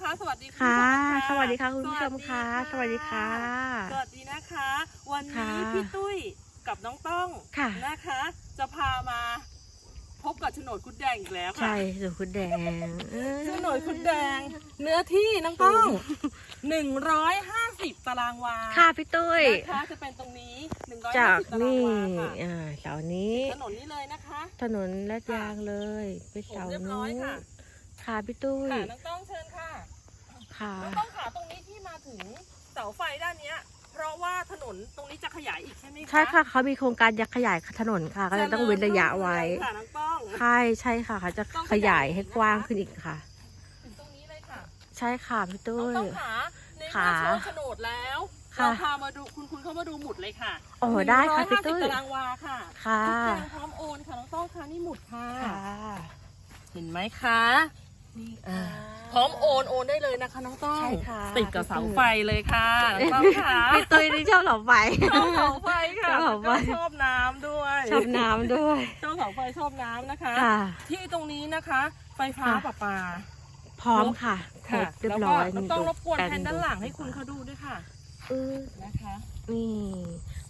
คะสวัสดีณค่ะผู้ชมสวัสดีค่ะคุณผู้ชมค่ะสสวัวัสสดีดีค่ะ สวัสดีนะคะ วันค่ะนี้พี่ตุ้ยกับน้องต้องค่ะนะคะ จะพามาพบกับโฉนดคุดแดงอีกแล้วค่ะ ใช่สุคุณแดงเอ้ยโฉนดคุดแดง เนื้อที่น้องต้องหนึ่งร้อยห้าสิบตารางวา ค่ะพี่ตุ้ยนะคะจะเป็นตรงนี้หนึ่งร้อยจาห้ากสิบตารางนี่วาค่ะอ่าเสานี้ ถนนนี้เลยนะคะ ถนนลาดยางเลย ไปผมเสาเรียบร้นู้อยนค่ะค่ะพี่ตุ้ยค่ะน้องต้องเชิญค่ะ ค่ะน้องต้องขาตรงนี้ที่มาถึงเสาไฟด้านเนี้ย เพราะว่าถนนตรงนี้จะขยายอีกใช่ไหมคะใช่ค่ะเขามีโครงการจะขยายถนนค่ะ ก็เลยต้องเว้นระยะไว้ค่ะน้องต้องใช่ใช่ค่ะเขาจะขยายให้กว้างขึ้นอีกค่ะ ถึงตรงนี้เลยค่ะใช่ค่ะพี่น้ตุ้องย ต้องขาในขาเมื่อโชว์โฉนดแล้วค่ะ เราพามาดูคุณคุณเข้ามาดูหมุดเลยค่ะโอ้ได้ค่ะพี่ตุ้ย150ตารางวาค่ะค่ะ ทุกแปลงพร้อมโอนค่ะน้องต้องค่ะนี่หมุดค่ะ ค่ะ เห็นไหมคะ นี่อ่าพร้อมโอนโอนได้เลยนะคะน้องต้องใช่ค่ะ ติดกับเสาไฟเลยค่ะน้องต้องค่ะพี่ตุ้ยนี่ชอบเสาไฟ ชอบเสาไฟค่ะชอบเสาไฟ แล้วก็ชอบน้ำด้วย ชอบน้ำด้วย ชอบเสาไฟชอบน้ำนะคะ ค่ะ ที่ตรงนี้นะคะ ไฟฟ้าค่ะ ประปา พร้อมค่ะครค่ะบเรียแล้วบก็ร้อยเราต้องรบกวนดูแผนด้านหลังให้คุณเขาดูด้วยค่ะเออนะคะนี่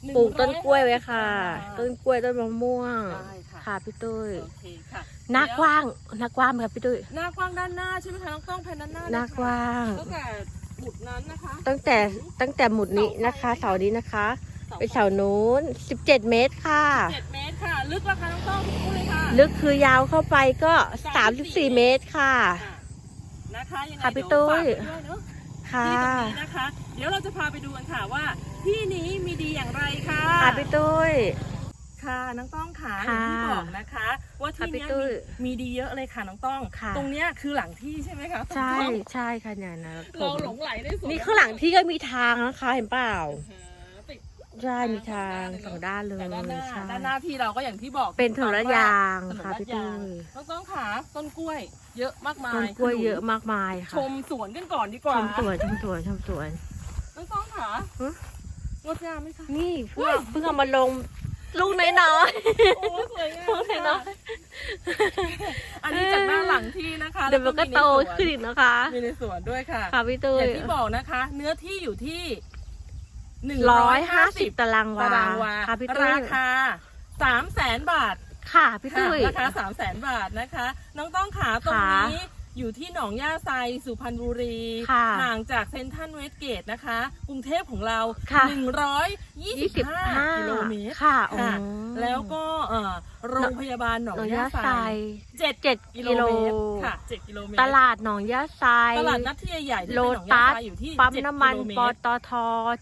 หนึ่งปลูกต้นกล้วยไว้ร้อค่ะห้าสิบต้นกล้วยต้นมะม่วงได้ค่ะค่ะพี่ตุ้ยโอเคค่ะหน้ากว้างหน้ากว้างไหมครับพี่ตุ้ยหน้ากว้างด้านหน้าใช่ไหมคะน้องต้องแผนด้านหน้าหน้ากว้าง ตั้งแต่หมุดนั้นนะคะตั้งแต่ตั้งแต่หมุดนี้นะคะ เสานี้นะคะ ไปเสานู้น 17 เมตรค่ะเจ็ดเมตรค่ะ ลึกราคาน้องต้องทุกคู่เลยค่ะ ลึกคือยาวเข้าไปก็ 34 เมตรค่ะค่ะนะคะยังไงค่ะพี่เดี๋ยวตุ้ยฝากไว้ด้วยเนอะ ค่ะที่ตรงนี้นะคะ เดี๋ยวเราจะพาไปดูกันค่ะว่า ที่นี้มีดีอย่างไรค่ะค่ะพี่ตุ้ย ค่ะน้องต้องค่ะอค่ะย่างที่บอกนะคะ ว่าที่ค่ะพี่เนี้ยตุ้มียมีดีเยอะเลยค่ะน้องต้อง ค่ะ ตรงเนี้ยคือหลังที่ใช่ไหมคะใช่น้องใช่ค่ะเนี่ยนะผเรามหลงไหลในสวนนี่ข้างหลังที่ก็มีทางนะคะเห็นเปล่าหาติด ใช่มีทางสองด้านเลยแต่ด้านหน้าใช่ด้านหน้าที่เราก็อย่างที่บอกเป็นถนนลาดยางถนนค่ะลาดพี่ยาตุ้งยน้องต้องขาต้นกล้วย เยอะมากมายต้นกล้วยขนุนเยอะมากมายค่ะชมสวนกันก่อนดีกว่าชมสวนชมสวนชมสวน น้องต้องขาฮะงดงามไหมคะ นี่เพิ่งเพิ่งเอามาลงลูกน้อยโอ้สวยงามลูกน้อยค่ะอันนี้จากหน้าหลังที่นะคะๆเดี๋ยวมันก็โตขึ้นอีกนะคะ มีในสวนด้วยค่ะ ค่ะพี่ตุ้อยย่างที่บอกนะคะ เนื้อที่อยู่ที่หนึ่ง ร้อยห้าสิบตารางวาตารางวาค่ะพี่ตุ้ยราคาสามแสนบาทค่ะพี่ตุ้ยค่ะราคาสามแสนบาทนะคะ น้องต้องขาตรงนี้ อยู่ที่หนองย่าไซสุพรรณบุรี ค่ะห่างจากเซนทรัลเวสเกตนะคะ กรุงเทพของเรา ค่ะ 125ยี่สิบห้ากิโลเมตร ค่ะค่ะอ๋อแล้วก็เอ่อโรงพยาบาลหนองหนองย่ายาไซไซเจ็ดเจ็ดกิกิโลโลเมตรค่ะเจ็ดกิโลเมตร ตลาดหนองยาไซตลาดนัดที่ใหญ่ๆที่โลเป็นหนองย่าตัสไซอยู่ที่ปั๊มเจ็ดน้ำมันกิโลเมปตรตท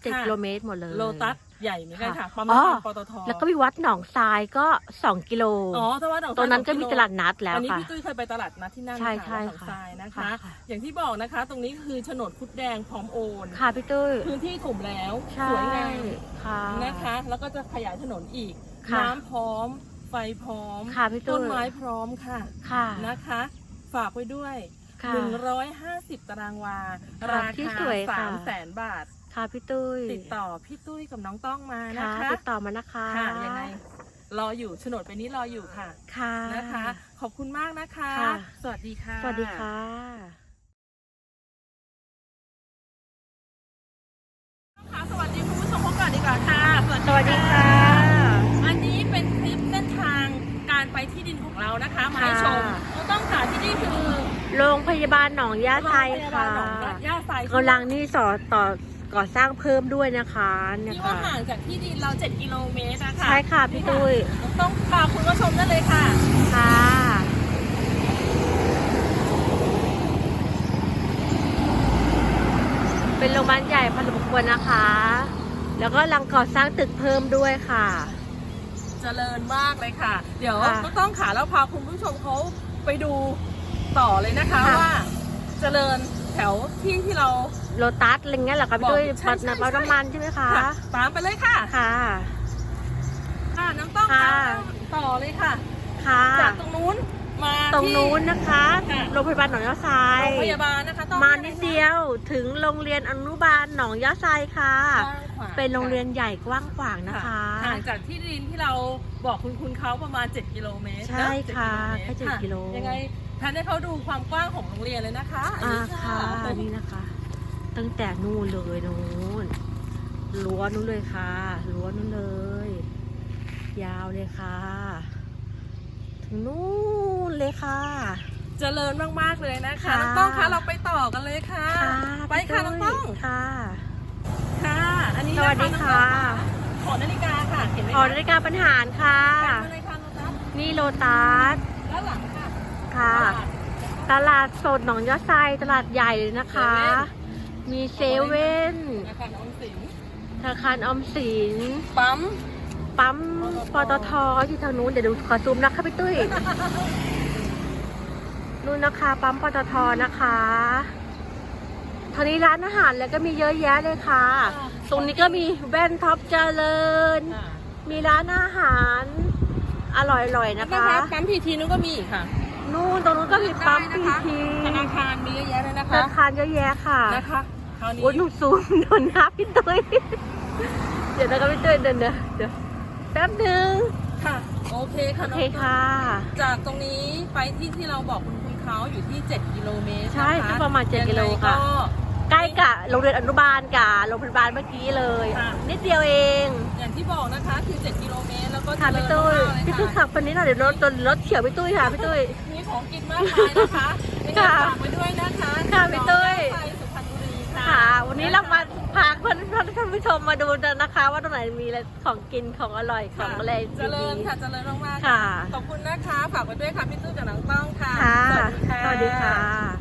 เจ็ดค่ะ กิโลเมตรหมดเลย โลตัส ใหญ่เหมือนกันค่ะค่ะปั๊มน้ำมันอ๋อปตทแล้วก็มีวัดหนองทรายก็ 2 กิโลอ๋อถ้าว่าหนองตรงนั้นก็สอมีโตลาดนัดแล้วอันนี้ค่ะพี่ตุ้ยเคยไปตลาดนัดที่นั่นใช่ค่ะใช่หนองค่ะทรายนะคะค่ะค่ะอย่างที่บอกนะคะ ตรงนี้คือโฉนดคุดแดงพร้อมโอนค่ะพี่ตุ้ยพื้นที่ถมแล้วใช่สวยงามค่ะนะคะ แล้วก็จะขยายถนนอีกค่ะน้ำพร้อมไฟพร้อมค่ะพี่ตุ้ยต้นไม้พร้อมค่ะค่ะนะคะ ฝากไว้ด้วยค่ะ150ตารางวาค่ะราที่คาสวยค่ะสามแสนบาท ค่ะพี่ตุ้ยติดต่อพี่ตุ้ยกับน้องต้องมานะค่ะคะติดต่อมานะคะค่ะยังไงรออยู่โฉนดไปนี้รออยู่ค่ะค่ะนะคะ ขอบคุณมากนะคะค่ะสวัสดีค่ะ สวัสดีค่ะค่ะสวัสดีคุณผู้ชมพบกันดีกว่าค่ะ สวัสดีค่ะ อันนี้เป็นคลิปเส้นทางการไปที่ดินของเรานะคะมาให้ชมค่ะเราต้องค่ะที่นี่คือ โรงพยาบาลหนองยาไซโรงพยาบาค่ะลหนองย่าไซกำลังนี่สอต่อ ก่อสร้างเพิ่มด้วยนะคะเนี่ยที่ว่าค่ะห่างจากที่ดินเรา 7 กิโลเมตรนะคะใช่ค่ะพี่ตุ้ยเราต้องพาคุณผู้ชมได้เลยค่ะ ค่ะเป็นโรงพยาบาลใหญ่พอสมควรนะคะ แล้วก็กำลังก่อสร้างตึกเพิ่มด้วยค่ะ เจริญมากเลยค่ะ เดี๋ยวค่ะก็ต้องขาแล้วพาคุณผู้ชมเขาไปดูต่อเลยนะคะค่ะ ว่า เจริญแถวที่ที่เรา โลตัสอะไรเงี้ยเหรอคะพี่ตุ้ยบอกใช่ปัดใช่น้ำน้ำมันใช่ไหมคะ ค่ะตามไปเลยค่ะ ค่ะ ค่ะน้ำต้องค่ะต่อเลยค่ะ ค่ะ จากตรงนู้นมาตรงที่ นู้นนะคะ ค่ะ โรงพยาบาลหนองยาไซโรงพยาบาลนะคะต้องมานิดเดียวถึงโรงเรียนอนุบาลหนองยาไซค่ะ กว้างขวางเป็นโรงเรียนใหญ่กว้างขวางนะคะ ห่างจากที่ดินที่เราบอกคุณคุณเขาประมาณ 7 กิโลเมตรใช่นค่ะ7แค่7กิโล ยังไง แพนให้เขาดูความกว้างของโรงเรียนเลยนะคะอ่านี้ค่ะนี่นะคะ ตั้งแต่นู่นเลยนู่นรั้วนู้นเลยค่ะรั้วนู้นเลย ยาวเลยค่ะ ถึงนู่นเลยค่ะเจริญมากๆเลยนะคะค่ะน้องต้องคะเราไปต่อกันเลยค่ะค่ะ ไปค่ะน้องต้องค่ะ ค่ะ อันนี้สนะวัสดีน้องค่ะต้องขอนาฬิกาค่ะเห็นไหมขอคะนาฬิกาปัญหารค่ะแบ่งมาเลยค่ะน้องต้องนี่โลตัสด้านหลัง ค่ะค่ะ ตลาดสดหนองยะไซตลาดใหญ่เลยนะคะ มีเซเว่นอาคารออมสินธนาคารออมสิน ปั๊ม ปั๊มปตทที่ทางนู้นเดี๋ยวดูขอซูมนะคะพี่ตุ้ย นู่นนะคะ ปั๊มปตทนะคะทางนี้ร้านอาหารแล้วก็มีเยอะแยะเลยค่ะ ตรงนี้ก็มีแว่นท็อปเจริญค่ะมีร้านอาหาร อร่อยๆนะนะคะคะปั๊มพีทีนู้นก็มีอีกค่ะ นู่นตรงนู้นก็มีปั๊มได้พีนะคะทีธนาคารมีเยอะแยะเลยนะธคะนาคารเยอะแยะค่ะนะคะคราวนี้โอ้ยหนูซูมโดนน้าพี่ตุ้ยเดี๋ยวนะคะพี่ตุ้ยเดินเดี๋ยวเดี๋ยวแป๊บหนึ่งค่ะโอเคโอค่ะน้เคองค่ะ จากตรงนี้ไปที่ที่เราบอกคุณคุณเขาอยู่ที่ 7 กิโลเมตรใช่นคก็ประมาณ7กิโลยังไงค่ะก็ใกล้กับโรงเรียนอนุบาลกับโรงพยาบาลเมื่อกี้เลยค่ะนิดเดียวเองอย่างที่บอกนะคะคือ 7 กิโลเมตรแล้วก็ค่ะพี่ตุ้ยเจริญมากๆเลยพี่ตุ้ยขับคนนี้หน่อยเดี๋ยวรถจนรถเฉียวพี่ตุ้ยค่ะพี่ตุ้ยมี ของกินมากมายนะคะยังไงค่ะฝากไว้ด้วยนะคะค่ะพี่ตุ้ย หนองย่าไซสุพรรณบุรีค่ะค่ะ วันนี้เรามาพาเพื่อนท่านผู้ชมมาดูกันนะคะ ว่าตรงไหนมีอะไรของกินของอร่อยของอะไรเจริญดีค่ะเจริญมากๆค่ะ ขอบคุณนะคะ ฝากไว้ด้วยค่ะพี่ตุ้ยกับน้องต้องค่ะๆค่ะ สวัสดีค่ะสวัสดีค่ะ